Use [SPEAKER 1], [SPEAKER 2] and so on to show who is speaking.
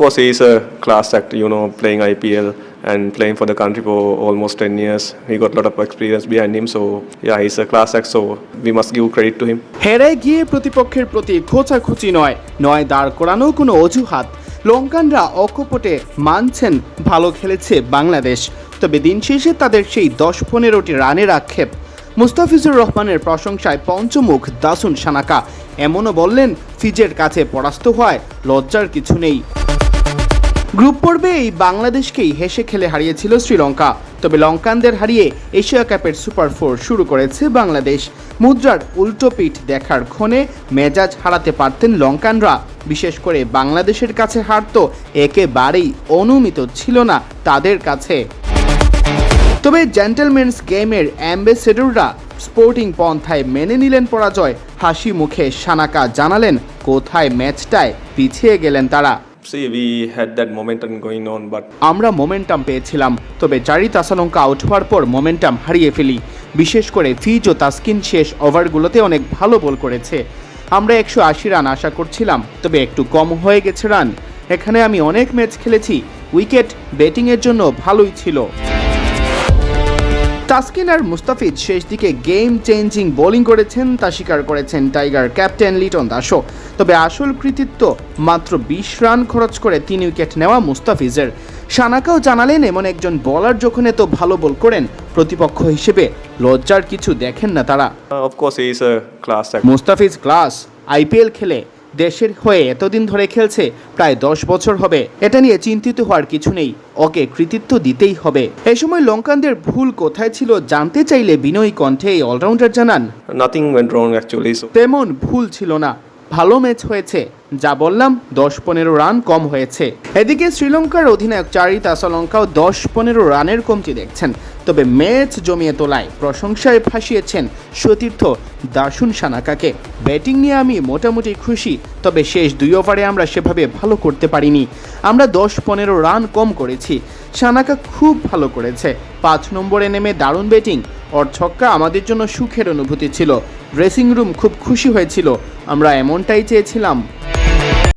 [SPEAKER 1] course, he's a class act, you know, playing IPL and playing for the country for almost 10 years. He got a lot of experience behind him, so yeah, he's a class act, so we must give credit to him.
[SPEAKER 2] হেরে গিয়ে প্রতিপক্ষের প্রতি খোঁচাখুচি নয় নয় দাঁড় করানো কোনো অজুহাত লঙ্কানরা অকপটে মানছেন ভালো খেলেছে বাংলাদেশ তবে দিন শেষে তাদের সেই দশ পনেরোটি রানের আক্ষেপ মুস্তাফিজুর রহমানের প্রশংসায় পঞ্চমুখ দাসুন সানাকা এমনও বললেন ফিজের কাছে পরাস্ত হয় লজ্জার কিছু নেই গ্রুপ পর্বে এই বাংলাদেশকেই হেসে খেলে হারিয়েছিল শ্রীলঙ্কা। তবে লঙ্কানদের হারিয়ে এশিয়া কাপের সুপার ফোর শুরু করেছে বাংলাদেশ। মুদ্রার উল্টো পিঠ দেখার ক্ষণে মেজাজ হারাতে পারতেন লঙ্কানরা। বিশেষ করে বাংলাদেশের কাছে হার তো একেবারেই অনুমিত ছিল না তাদের কাছে। তবে জেন্টেলম্যানস গেমের অ্যাম্বাসেডররা স্পোর্টিং পন্থায় মেনে নিলেন পরাজয়। হাসি মুখে সানাকা জানালেন, কোথায় ম্যাচটায় পিছিয়ে গেলেন তারা?
[SPEAKER 1] See, we had that momentum going on, but
[SPEAKER 2] আমরা মোমেন্টাম পেয়েছিলাম তবে জারি তাসালঙ্কা আউট হওয়ার পর মোমেন্টাম হারিয়ে ফেলি। বিশেষ করে ফিজ ও তাসকিন শেষ ওভারগুলোতে অনেক ভালো বল করেছে। আমরা একশো আশি রান আশা করছিলাম তবে একটু কম হয়ে গেছে রান। এখানে আমি অনেক ম্যাচ খেলেছি উইকেট ব্যাটিংয়ের জন্য ভালোই ছিল। তাসকিন আর মুস্তাফিজ শেষ দিকে গেম চেঞ্জিং বোলিং করেছেন তা স্বীকার করেছেন টাইগার ক্যাপ্টেন লিটন দাসও। তবে আসল কৃতিত্ব মাত্র বিশ রান খরচ করে তিন উইকেট নেওয়া মুস্তাফিজের। সানাকাও জানালেন এমন একজন বলার যখন এত ভালো বল করেন প্রতিপক্ষ হিসেবে লজ্জার কিছু দেখেন না তারা. মুস্তাফিজ ক্লাস আইপিএল খেলে। দেশের হয়ে এতদিন ধরে খেলছে প্রায় দশ বছর হবে। এটা নিয়ে চিন্তিত হওয়ার কিছু নেই ওকে কৃতিত্ব দিতেই হবে। এই সময় লঙ্কানদের ভুল কোথায় ছিল জানতে চাইলে বিনয়ী কণ্ঠে এই অলরাউন্ডার জানান
[SPEAKER 1] নাথিং
[SPEAKER 2] তেমন ভুল ছিল না। ভালো ম্যাচ হয়েছে, যা বললাম দশ পনেরো রান কম হয়েছে। এদিকে শ্রীলঙ্কার অধিনায়ক চারি তাসলঙ্কাও দশ পনেরো রানের কমতি দেখছেন। তবে ম্যাচ জমিয়ে তোলায় প্রশংসায় ফাঁসিয়েছেন সতীর্থ দাসুন সানাকাকে। ব্যাটিং নিয়ে আমি মোটামুটি খুশি, তবে শেষ দুই ওভারে আমরা সেভাবে ভালো করতে পারিনি। আমরা দশ পনেরো রান কম করেছি। সানাকা খুব ভালো করেছে। পাঁচ নম্বরে নেমে দারুণ ব্যাটিং। ওর ছক্কা আমাদের জন্য সুখের অনুভূতি ছিল। ড্রেসিং রুম খুব খুশি হয়েছিল। আমরা এমনটাই চেয়েছিলাম।